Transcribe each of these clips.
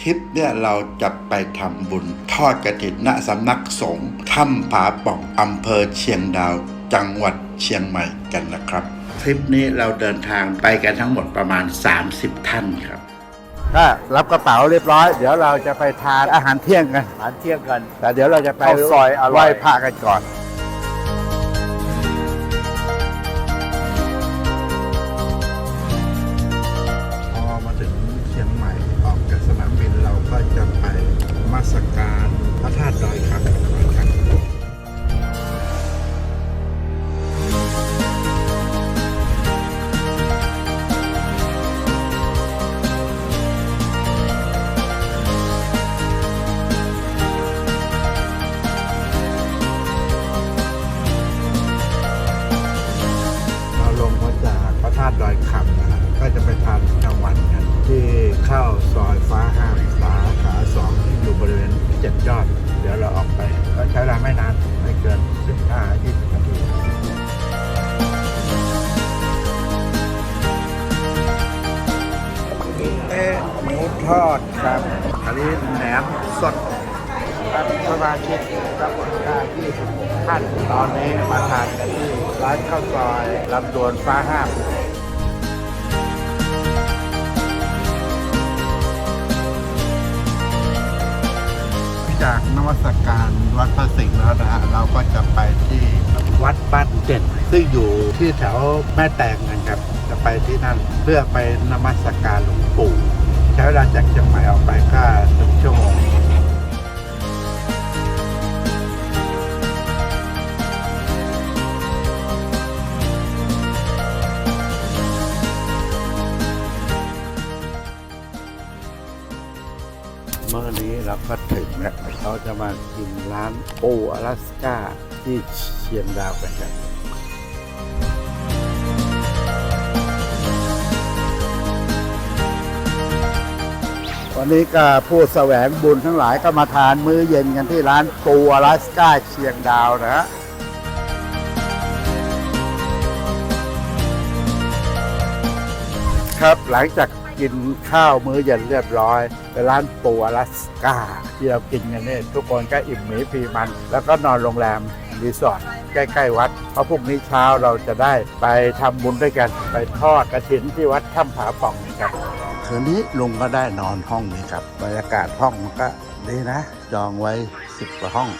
ทริปเนี่ยเราจะไปทำบุญทอดกระถินณสำนักสงฆ์ถ้ำผาป่องอำเภอเชียงดาว จังหวัดเชียงใหม่กันนะครับ ทริปนี้เราเดินทางไปกันทั้งหมดประมาณ 30 ท่านครับก็รับกระเป๋าเรียบร้อย เดี๋ยวเราจะไปทานอาหารเที่ยงกันอาหารเที่ยงกัน แต่เดี๋ยวเราจะไปข้าวซอยอร่อย ไหว้พระกันก่อน ทอดครับ อันนี้แหนมสดครับสมาชิกรับคนได้26ท่านตอนนี้มาทานกันที่ร้านข้าวซอยลำดวนฟ้าห้ามจากนวัตการวัดพระสิงห์แล้วนะฮะเราก็จะไปที่วัดบ้านเด่นซึ่งอยู่ที่แถวแม่แตงกันครับ จะไปที่นั่นเพื่อไปนมัสการหลวงปู่ ช้เวลาจากเชียงใหม่ออกไปก็หนึ่งชั่วโมงเมื่อนี้เราก็ถึงแล้วเราจะมากินร้านปูอลาสก้าที่เชียงดาวกันครับ วันนี้ก็ผู้แสวงบุญทั้งหลายก็มาทานมื้อเย็นกันที่ร้านปูอลาสก้าเชียงดาวนะฮะครับหลังจากกินข้าวมื้อเย็นเรียบร้อยไปร้านปูอลาสก้าที่เรากินกันเนี่ยทุกคนก็อิ่มหมีพีมัน แล้วก็นอนโรงแรมรีสอร์ทใกล้ ๆ วัด เพราะพรุ่งนี้เช้าเราจะได้ไปทำบุญด้วยกัน ไปทอดกระถินที่วัดถ้ำผาป่องนี่ คืนนี้ลุงก็ได้นอนห้องนี้ครับ บรรยากาศห้องมันก็ดีนะ จองไว้สิบกว่าห้อง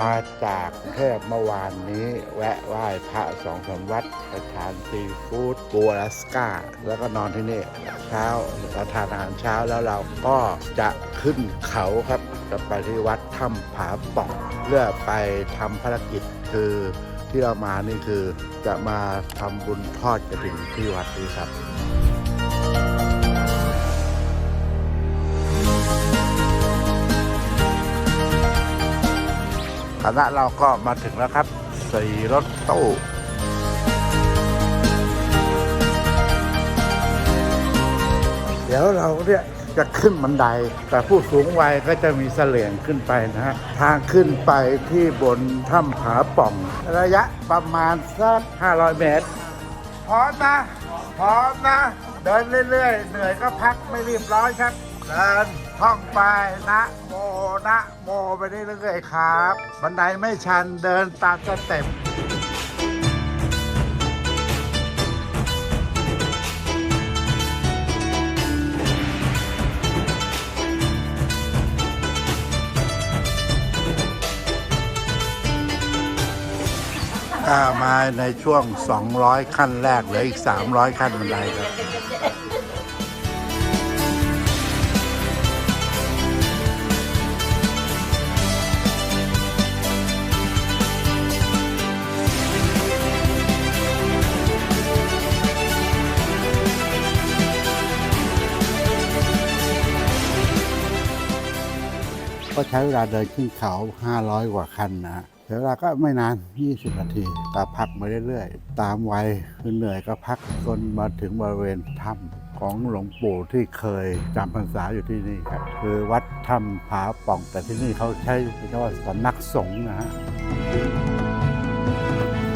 มาจากเทพเมื่อวานนี้ แวะไหว้พระสองสามวัดไปทานซีฟู้ดบัวลาสกาแล้วก็นอนที่นี่เช้าเราทานอาหารเช้าแล้วเราก็จะขึ้นเขาครับจะไปที่วัดถ้ำผาป่องเพื่อไปทำภารกิจคือ ที่เรามานี่คือจะมาทำบุญทอดกระถิ่นที่วัดนี้ครับคณะเราก็มาถึงแล้วครับสี่รถตู้เดี๋ยวเราเนี่ย จะขึ้นบันได แต่ผู้สูงวัยก็จะมีเสลี่ยงขึ้นไปนะฮะทางขึ้นไปที่บนถ้ำผาป่อง ระยะประมาณสัก 500 เมตร พร้อมนะ พร้อมนะ เดินเรื่อยๆ เหนื่อยก็พักไม่รีบร้อนครับ เดินท่องไปนะโมนะโมไปเรื่อยๆครับ บันไดไม่ชันเดินตามสเต็ป้ามาในช่วง 200 ขั้นแรกเหลืออีก 300 ขั้นบันไดครับก็ใช้เวลาเดินขึ้นเขา 500 กว่าคันนะฮะ เวลาก็ไม่นาน 20 นาทีก็พักมาเรื่อยๆ ตามวัยคือเหนื่อยก็พักจนมาถึงบริเวณถ้ำของหลวงปู่ที่เคยจำพรรษาอยู่ที่นี่ครับ คือวัดถ้ำผาป่องแต่ที่นี่เขาใช้เรียกว่าสำนักสงฆ์นะฮะ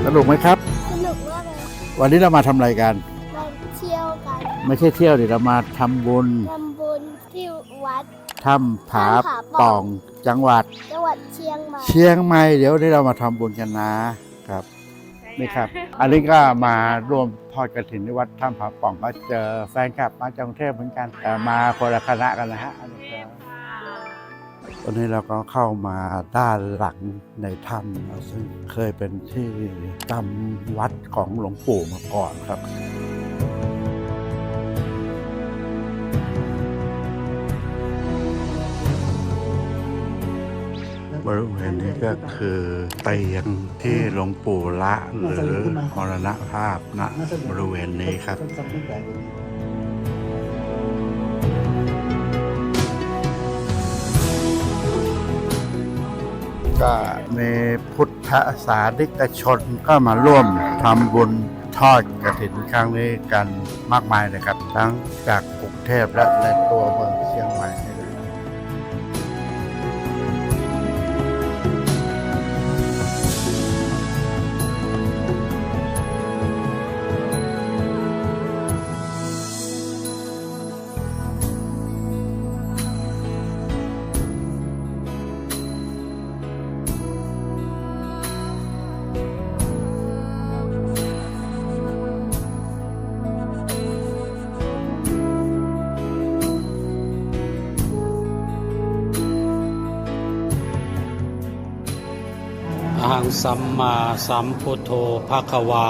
สนุกไหมครับ สนุกมากเลยวันนี้เรามาทำอะไรกันมาเที่ยวกันไม่ใช่เที่ยวดิเรามาทำบุญทำบุญที่วัดถ้ำผาป่อง จังหวัดจังหวัดเชียงใหม่เชียงใหม่เดี๋ยวนี้เรามาทำบุญกันนะครับนี่ครับ อันนี้ก็มาร่วมทอดกระถินที่วัดถ้ำผาป่องก็เจอแฟนคลับมาจากกรุงเทพเหมือนกันแต่มาคนละคณะกันนะฮะอันนี้ก็ตอนนี้เราก็เข้ามาด้านหลังในถ้ำนะซึ่งเคยเป็นที่จำวัดของหลวงปู่มาก่อนครับ บริเวณนี้ก็คือเตียงที่หลวงปู่ละหรือมรณภาพณบริเวณนี้ครับก็มีพุทธศาสนิกชนก็มาร่วมทำบุญทอดกระถินครั้งนี้กันมากมายเลยครับ ทั้งจากกรุงเทพและในตัวเมืองเชียงใหม่ สัมมาสัมพุทโธภะคะวา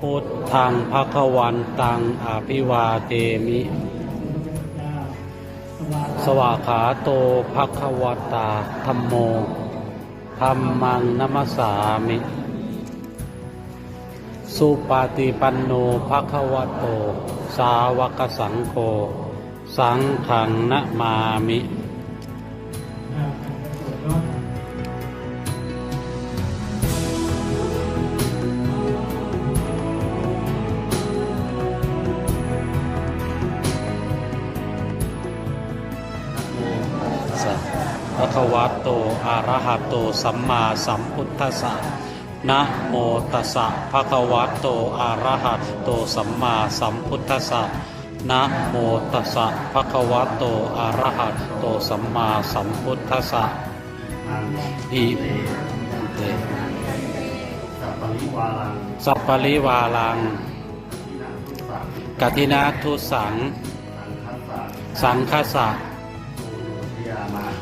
พุทธังภะคะวันตังอภิวาเทมิ สวาขาโตภะคะวตาธรรมโมธรรมังนัมสามิ สุปาติปันโนภะคะวะโต สาวกสังโฆ สังฆังนะมามิ ระหะโตสัมมาสัมพุทธัสสะนะโมตัสสะภะคะวะโตอะระหะโตสัมมาสัมพุทธัสสะนะโมตัสสะภะคะวะโตอะระหะโตสัมมาสัมพุทธัสสะอิเตสัพปริวาลังกัตินาทุสัง สังคสะ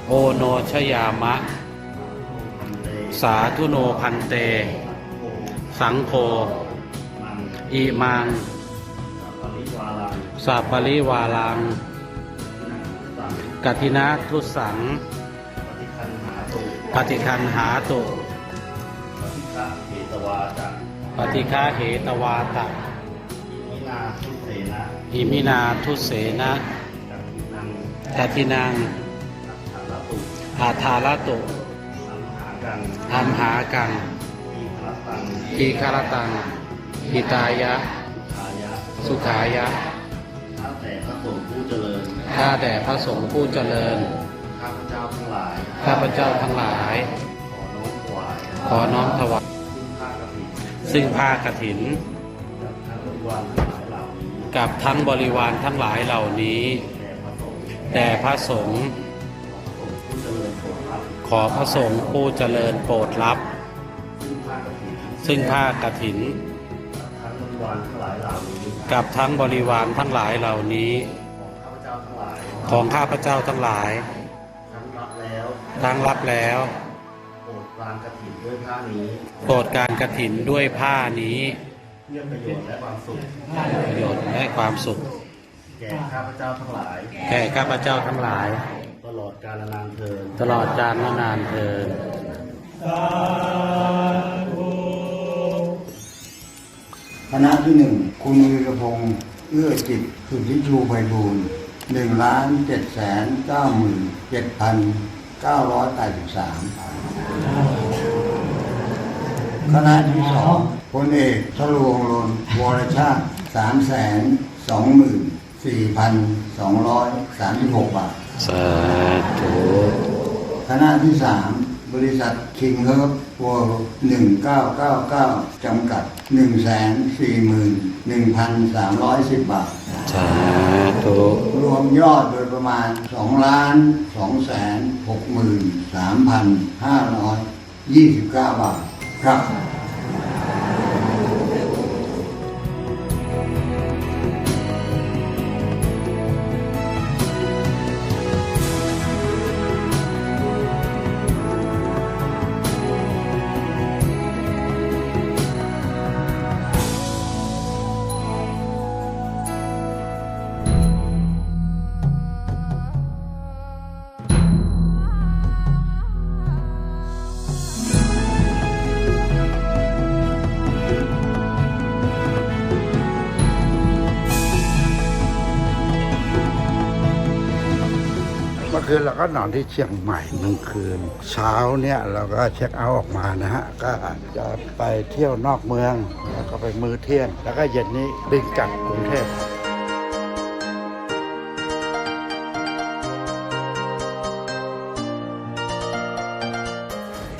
โอโนชยามะ สาธุโนพันเต สังโฆอิมังสัปริวาลังกัตินาทุสัง ปฏิคันหาตุปฏิฆาเหตวาตะอิมินาทุเสนะกัตินังอาทาระตุ อัมหากังอีคารตังอิตายะ สุขายะ ข้าแต่พระสงฆ์ผู้เจริญ ข้าแด่พระสงฆ์ผู้เจริญ ข้าพเจ้าทั้งหลาย ข้าพเจ้าทั้งหลาย ขอน้อมถวายขอน้อมถวายซึ่งผ้ากฐินซึ่งผ้ากฐิน กับทั้งบริวารทั้งหลายเหล่านี้กับทั้งบริวารทั้งหลายเหล่านี้แด่พระสงฆ์แด่พระสงฆ์ ขอพระสงฆ์ผู้เจริญโปรดรับ ซึ่งผ้ากฐินซึ่งผ้ากฐินทั้งบริวารทั้งหลายเหล่านี้กับทั้งบริวารทั้งหลายเหล่านี้ ของข้าพเจ้าทั้งหลายของข้าพเจ้าทั้งหลายทั้งรับแล้วทั้งรับแล้วโปรดวางกฐินด้วยผ้านี้โปรดการกระถินด้วยผ้านี้เพื่อประโยชน์และความสุขประโยชน์และความสุข แก่ข้าพเจ้าทั้งหลาย แก่ข้าพเจ้าทั้งหลายตล อดกาลนานเทินตลอดกาลนานเทินคณะที่หนึ่งคุณวีรพงศ์เอื้อจิตสุทธิชูไพบูลย์หนึ่งล้านเจ็ดแสนเก้าหมื่นเจ็ดพันเก้าร้อยแปดสิบสามคณะที่สองพลเอกทะลวงลนวรชาติสามแสนสองหมื่นสี่พันสองร้อยสามสิบหกบาท สาธุคณะที่สามบริษัทคิงเฮิร์บวอล1999จำกัด141,310บาท สาธุรวมยอดโดยประมาณ2ล้าน2แสน63,529บาทครับเมื่อคื คืนเราก็นอนที่เชียงใหม่หนึ่งคืน เช้าเนี่ยเราก็เช็คเอาท์ออกมานะฮะ ก็จะไปเที่ยวนอกเมือง แล้วก็ไปมื้อเที่ยง แล้วก็เย็นนี้บินกลับกรุงเทพ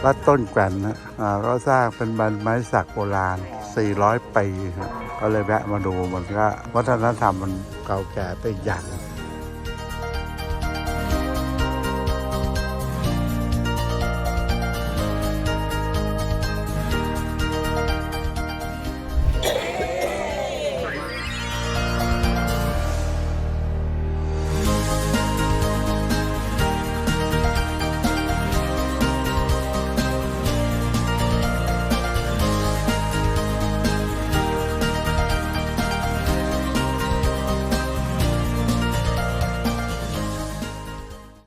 วัดต้นแก่นนะก็สร้างเป็นบันไม้สักโบราณ 400 ปีฮะก็เลยแวะมาดูมันก็วัฒนธรรมมันเก่าแก่ไปอีกอย่าง